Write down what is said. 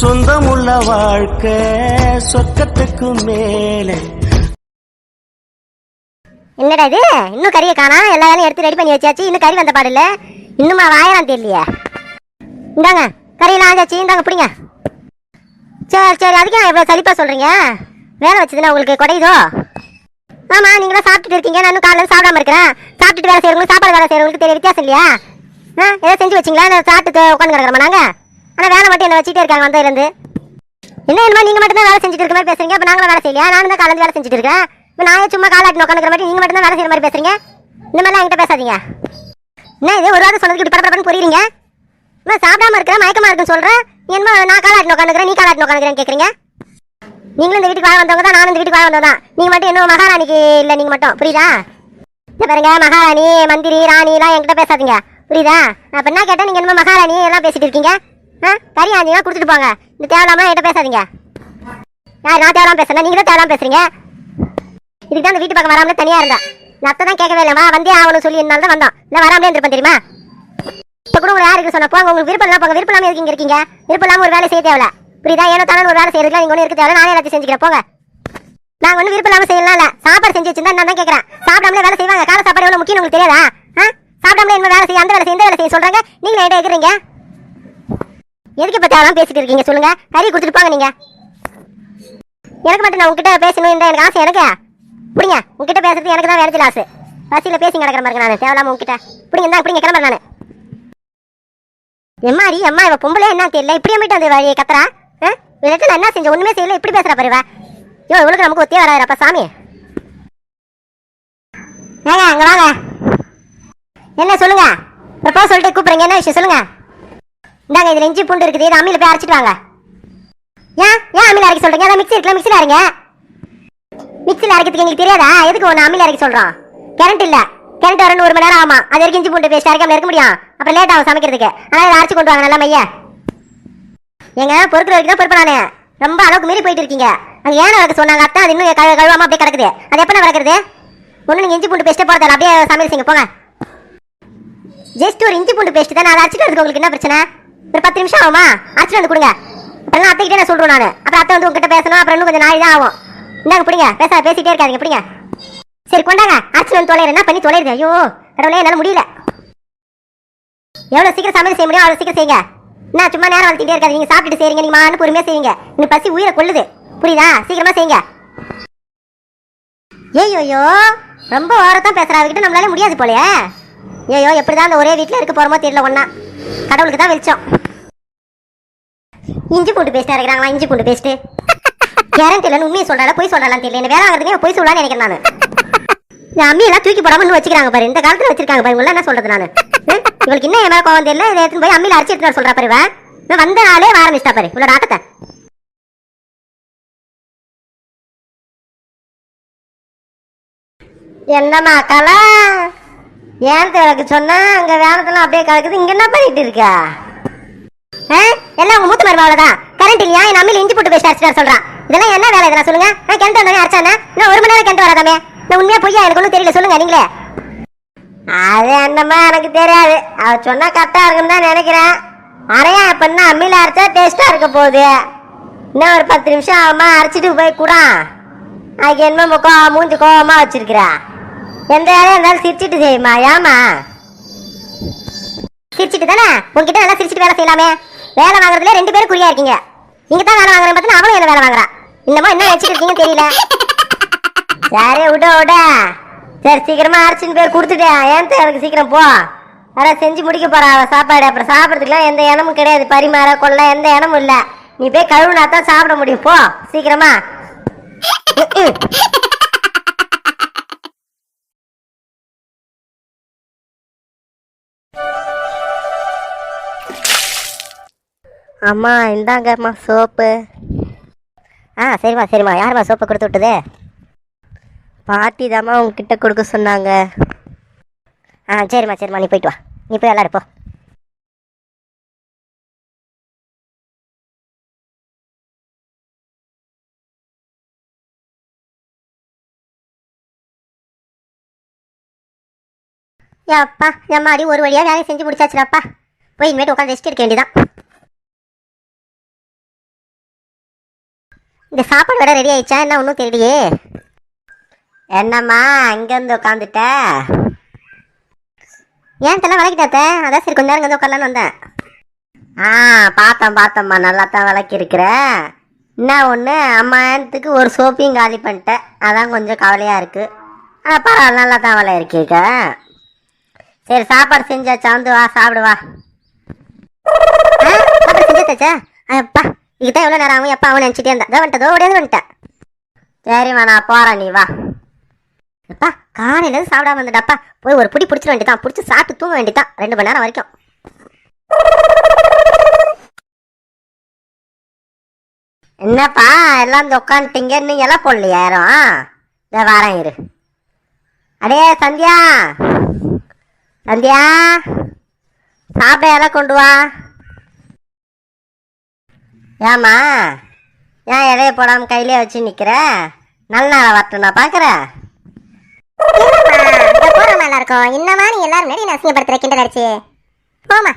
சொந்தமுள்ள வாழ்க்கை சொர்க்கத்துக்கு மேலே. என்னடா இது? இன்னும் கறியை காணா? எல்லா வேலையும் எடுத்து ரெடி பண்ணி வச்சாச்சு. இன்னும் கறி வந்த பாடு இல்ல? இன்னுமா வாயலாம் தெரியலையே. இந்தாங்க கறியெல்லாம் ஆஞ்சாச்சு. இந்தாங்க பிடிங்க. சரி சரி அதுக்கு எவ்வளோ இவ்வளோ சொல்கிறீங்க வேலை வச்சதுன்னா உங்களுக்கு குறையுதோ ஆமாம் நீங்களாம் சாப்பிட்டுட்டு இருக்கீங்க. நான் இன்னும் சாப்பிடாம இருக்கிறேன். சாப்பிட்டுட்டு வேலை செய்யறவங்களுக்கு சாப்பாடு வேலை செய்கிறவங்களுக்கு தெரிய வித்தியாசம் இல்லையா? ஆ ஏதோ செஞ்சு வச்சிங்களா? சாப்பிட்டு உட்காந்து கிடக்கிறோமா நாங்கள் ஆனால் வேலை மட்டும் என்ன வச்சுட்டே இருக்காங்க வந்ததுலேருந்து என்ன என்னமா நீங்க மட்டும் தான் வேலை செஞ்சுட்டு இருக்க மாதிரி பேசுறீங்க. அப்ப நாங்களும் வேலை செய்யலையா? நானும் தான் காலேஜ் வேலை செஞ்சுட்டு இருக்கேன். இப்போ நான் சும்மா காலாட்டி உட்காந்துக்கிற மாதிரி நீங்க மட்டும் தான் வேலை செய்யற மாதிரி பேசுறீங்க? இந்த மாதிரிலாம் என்கிட்ட பேசாதீங்க. என்ன இது? ஒரு வாரம் சொன்னதுக்கு இப்படி படப்படன்னு புரியுறீங்க? நான் சாப்பிடாம இருக்கிற மயக்கமா இருக்குன்னு சொல்கிறேன் நீ என்ன நான் காலாட்டி உட்காந்துக்கிறேன் நீ காலாட்டி உட்காந்துக்கிறேன் கேட்குறீங்க நீங்களும் இந்த வீட்டுக்கு வாழ வந்தவங்க தான் நானும் இந்த வீட்டுக்கு வாழ வந்தவங்க தான். நீங்க மட்டும் இன்னும் மகாராணிக்கு இல்லை நீங்க மட்டும். புரியுதா? இந்த பாருங்க மகாராணி மந்திரி ராணி எல்லாம் என்கிட்ட பேசாதீங்க. புரியுதா? அப்ப என்ன கேட்டேன்? நீங்க என்னமோ மகாராணி எல்லாம் பேசிட்டு இருக்கீங்க. கறி ஆஞ்சினா கொடுத்துட்டு போங்க. இந்த தேவையில்லாம என்கிட்ட பேசாதீங்க. யார் நான் தேவையில்லாம பேசுறேன் நீங்க தான் தேவையில்லாம பேசுறீங்க. இதுக்கு தான் இந்த வீட்டு பக்கம் வராமலே தனியா இருந்தா நத்தை அத்தை தான் கேட்கவே இல்லைம்மா. வந்தே ஆகணும் சொல்லி இருந்தாலும் தான் வந்தோம் இல்லை வராமலே இருந்திருப்பேன் தெரியுமா? இப்போ கூட ஒரு யாருக்கு சொன்ன போங்க உங்களுக்கு விருப்பம் இல்லாம போங்க. விருப்பம் இல்லாம இருக்கீங்க இருக்கீங்க? விருப்பம் இல்லாம ஒரு வேலை செய்ய தேவையில்ல. புரியுதா? ஏனோ தானே ஒரு வேலை செய்யறதுல நீங்க ஒன்றும் இருக்க தேவையில்ல. நானே எல்லாத்தையும் செஞ்சுக்கிறேன். போங்க. நாங்க ஒன்றும் விருப்பம் இல்லாம செய்யலாம் இல்ல. சாப்பாடு செஞ்சு வச்சிருந்தா நான் தான் கேட்கறேன். சாப்பிடாமலே வேலை செய்வாங்க. காலை சாப்பாடு எவ்வளவு முக்கியம் உங்களுக்கு தெரியாதா? ஆ? சாப்பிடாமலே என்ன வேலை செய்ய அந்த வேலை செய்ய இந்த வேலை செய்ய சொல்றாங்க. நீங்களே என்ன கேட்குறீங்க எதுக்கு இப்ப தேவையில்லாம பேசிட்டு இருக்கீங்க? சொல்லுங்க. கறி கொடுத்துட்டு போங்க நீங்க. எனக்கு மட்டும் நான் உங்ககிட்ட பேசணும் இந்த எனக்கு ஆசை எனக்கு? பிடிங்க உங்ககிட்ட பேசுறது எனக்கு தான் வேலை ஆசை. பஸ்ஸில் பேசி கிடக்கிற மாதிரி நான். தேவையில்லாம உங்ககிட்ட. பிடிங்க தான் பிடிங்க கிளம்புறேன் நான். எம்மாடி அம்மா இவ பொம்பளை என்ன தெரியல? இப்படியே போயிட்டு வந்து வழியை கத்துறா? ஆ? நான் என்ன செஞ்சேன்? ஒன்றுமே செய்யல. இப்படி பேசுகிற பாருவா ஐயோ இவளுக்கு நமக்கு ஒத்தியே வராதுப்பா சாமி. ஏங்க அங்கே வாங்க. என்ன சொல்லுங்க? இப்போ சொல்லிட்டு கூப்பிடுறீங்க? என்ன விஷயம்? சொல்லுங்க. இந்தாங்க இதுல இஞ்சி பூண்டு இருக்குது. இது அம்மியில போய் அரைச்சிட்டு வாங்க. ஏன்? ஏன் அம்மியில அரைக்க சொல்றீங்க? அதான் மிக்ஸி இருக்குல்ல மிக்ஸில அரைங்க. மிக்ஸில அரைக்கிறதுக்கு எங்களுக்கு தெரியாதா? எதுக்கு ஒன்று அம்மியில அரைக்க சொல்றோம்? கரண்ட் இல்ல. கரண்ட் வரணும் ஒரு மணி நேரம் ஆமா. அது வரைக்கும் இஞ்சி பூண்டு பேஸ்ட் அரைக்காம இருக்க முடியும். அப்புறம் லேட் ஆகும் சமைக்கிறதுக்கு. அதனால இதை அரைச்சு கொண்டு வாங்க நல்லா மையா. ஏங்க பொறுக்கிற வரைக்கும் தான் பொறுப்பு நானு. ரொம்ப அளவுக்கு மீறி போயிட்டு இருக்கீங்க. அங்க ஏன் வளர்க்க சொன்னாங்க? அத்தான் அது இன்னும் கழு- கழுவாம அப்படியே கிடக்குது. அது எப்போ வளர்க்குறது? ஒன்றும் நீங்க இஞ்சி பூண்டு பேஸ்ட்டே போறதால அப்படியே சமையல் செய்யுங்க போங்க. ஜஸ்ட் ஒரு இஞ்சி பூண்டு பேஸ்ட் தான். அதை அரைச்சிட்டு வரதுக்கு உங்களுக்கு என்ன பிரச்சனை? ஒரு பத்து நிமிஷம் ஆகுமா? அரைச்சிட்டு வந்து கொடுங்க. அப்புறம் அத்தைக்கிட்டே நான் சொல்றேன் நான். அப்புறம் அத்தை வந்து உங்ககிட்ட பேசணும். அப்புறம் இன்னும் கொஞ்சம் நாளை தான் ஆகும். இந்தாங்க பிடிங்க. பேச பேசிட்டே இருக்காதீங்க பிடிங்க. சரி கொண்டாங்க. அரைச்சிட்டு வந்து தொலைறேன். என்ன பண்ணி தொலைறது? ஐயோ கடவுளே என்னால முடியல. எவ்வளவு சீக்கிரம் சமையல் செய்ய முடியும் அவ்வளோ சீக்கிரம் செய்யுங்க. என்ன சும்மா நேரம் வளர்த்திட்டே இருக்காது நீங்க சாப்பிட்டுட்டு செய்றீங்க நீங்க மான்னு பொறுமையா செய்யுங்க இந்த பசி உயிரை கொள்ளுது புரியுதா? சீக்கிரமா செய்யுங்க. ஏய்யோயோ ரொம்ப ஓரத்தான் பேசுறா. அவகிட்ட நம்மளால முடியாது போலயே. ஐயோ எப்படிதான் அந்த ஒரே வீட்ல இருக்க போறோமோ தெரியல ஒன்னா கடவுளுக்கு தான் வெளிச்சம். இஞ்சி பூண்டு பேஸ்ட் அரைக்கிறாங்களா இஞ்சி பூண்டு பேஸ்ட் கேரண்ட் இல்லைன்னு உண்மையை சொல்றாளா? போய் சொல்றாளான்னு தெரியல. என்ன வேலை ஆகிறதுக்கு பொய் சொல்லலாம்னு நினைக்கிறேன் நான். இந்த அம்மி எல்லாம் தூக்கி போடாம இன்னும் வச்சுக்கிறாங்க பாரு. இந்த காலத்துல வச்சிருக்காங்க பாரு. உள்ள என்ன சொல்றது நான்? இவளுக்கு இன்னும் என் மேல கோவம் தெரியல. இதை எடுத்துன்னு போய் அம்மியில அரைச்சி எடுத்துட்டு வர சொல்றா பாரு இவன். வந்த நாளே வாரம் ஆரம்பிச்சிட்டா பாரு. இவ்வளோ ஆட்டத்தை. என்னம்மா கலா ஏன் எனக்கு சொன்னா? அங்க வேனத்தெல்லாம் அப்படியே கலக்குது. இங்க என்ன பண்ணிட்டு இருக்கா? ஆ? எல்லாம் உங்க மூத்த மருமாவில தான் கரண்ட் இல்லையா? என் அம்மையில இஞ்சி போட்டு பேசி அரைச்சிட்டு சொல்றான் இதெல்லாம் என்ன வேலை இதெல்லாம் சொல்லுங்க? ஆ, கிணத்து வந்தானே அரைச்சானே இன்னும் ஒரு மணி நேரம் கிணத்து வராதாமே. நான் உண்மையா பொய்யா? எனக்கு ஒன்றும் தெரியல. சொல்லுங்க நீங்களே. அது என்னம்மா எனக்கு தெரியாது. அவ சொன்னா கரெக்டா இருக்குன்னு தான் நினைக்கிறேன். அரையா பண்ணா அம்மியில அரைச்சா டேஸ்டா இருக்க போகுது. இன்னும் ஒரு பத்து நிமிஷம் ஆகுமா? அரைச்சிட்டு போய் கூட. அதுக்கு என்ன முக்கோ மூஞ்சி கோவமா வச்சிருக்கிறா. எந்த வேலையா இருந்தாலும் சிரிச்சிட்டு செய்யுமா? ஏமா சிரிச்சிட்டு தானே? உங்ககிட்ட நல்லா சிரிச்சிட்டு வேலை செய்யலாமே. வேலை வாங்குறதுல ரெண்டு பேரும் குறியா இருக்கீங்க. நீங்க தான் வேலை வாங்குறேன் பார்த்தீங்கன்னா அவளும் என்ன வேலை வாங்குறா? இன்னமும் என்ன வச்சுட்டு இருக்கீங்கன்னு தெரியல. சரி விட விட. சரி சீக்கிரமா அரைச்சின்னு பேர் கொடுத்துட்டேன் ஏன் எனக்கு சீக்கிரம் போ. வேற செஞ்சு முடிக்க போறா அவ சாப்பாடு. அப்புறம் சாப்பிட்றதுக்குலாம் எந்த இனமும் கிடையாது. பரிமாற கொள்ள எந்த இனமும் இல்லை. நீ போய் கழுவுனா தான் சாப்பிட முடியும். போ சீக்கிரமா. அம்மா இந்தாங்கம்மா சோப்பு. ஆ சரிம்மா சரிம்மா. யாரும்மா சோப்பு கொடுத்து விட்டது? பாட்டி தாம்மா உங்ககிட்ட கொடுக்க சொன்னாங்க. ஆ சரிம்மா சரிம்மா. நீ போயிட்டு வா. நீ போய் விளாடு போ. அப்பா மாதிரி ஒரு வழியாக வேலையை செஞ்சு முடிச்சாச்சுடாப்பா. போய் இனிமேட்டு உட்காந்து ரெஸ்ட் எடுக்க வேண்டியதான் இந்த சாப்பாடு வேற ரெடி ஆயிடுச்சா? என்ன ஒன்றும் தெரியலையே என்னம்மா இங்கேருந்து உட்காந்துட்ட ஏன் தலை விளக்கிட்டாத்த? அதான் சரி கொஞ்ச நேரம் வந்து உட்காரலான்னு வந்தேன். ஆ பார்த்தேன் பார்த்தேம்மா நல்லா தான் விளக்கி இருக்கிற என்ன ஒன்று அம்மாத்துக்கு ஒரு சோப்பையும் காலி பண்ணிட்டேன் அதான் கொஞ்சம் கவலையாக இருக்குது ஆனால் பரவாயில்ல நல்லா தான் விலை இருக்கீங்க சரி சாப்பாடு செஞ்சாச்சா? வந்து வா சாப்பிடு வா. ஆ, சாப்பாடு செஞ்சாச்சா அப்பா இதுதான் எவ்வளோ நேரம் ஆகும்? எப்போ அவன் நினச்சிட்டே இருந்தா. இதோ வந்துட்டதோ ஓடியாது வந்துட்டேன் சரிம்மா நான் போகிறேன் நீ வா. அப்பா காலையில சாப்பிடாம வந்துட்டாப்பா போய் ஒரு பிடி பிடிச்சிட வேண்டியதான் பிடிச்சி சாப்பிட்டு தூங்க வேண்டியதான் ரெண்டு மணி நேரம் வரைக்கும். என்னப்பா எல்லாம் இந்த உட்காந்துட்டீங்க. நீங்க எல்லாம் போடலையா யாரும்? இந்த வாரம் இரு. அடே சந்தியா. சந்தியா. சாப்பிட எல்லாம் கொண்டு வா. ஏம்மா? ஏன் இலைய போடாம கையிலே வச்சு நிக்கிற? நல்ல நாளை வரட்டும் நான் பாக்குறேன் போறோம் நல்லா இன்னமா நீ எல்லாரும் முன்னாடி நான் அசிங்கப்படுத்துற கிண்டல் அடிச்சு? போமா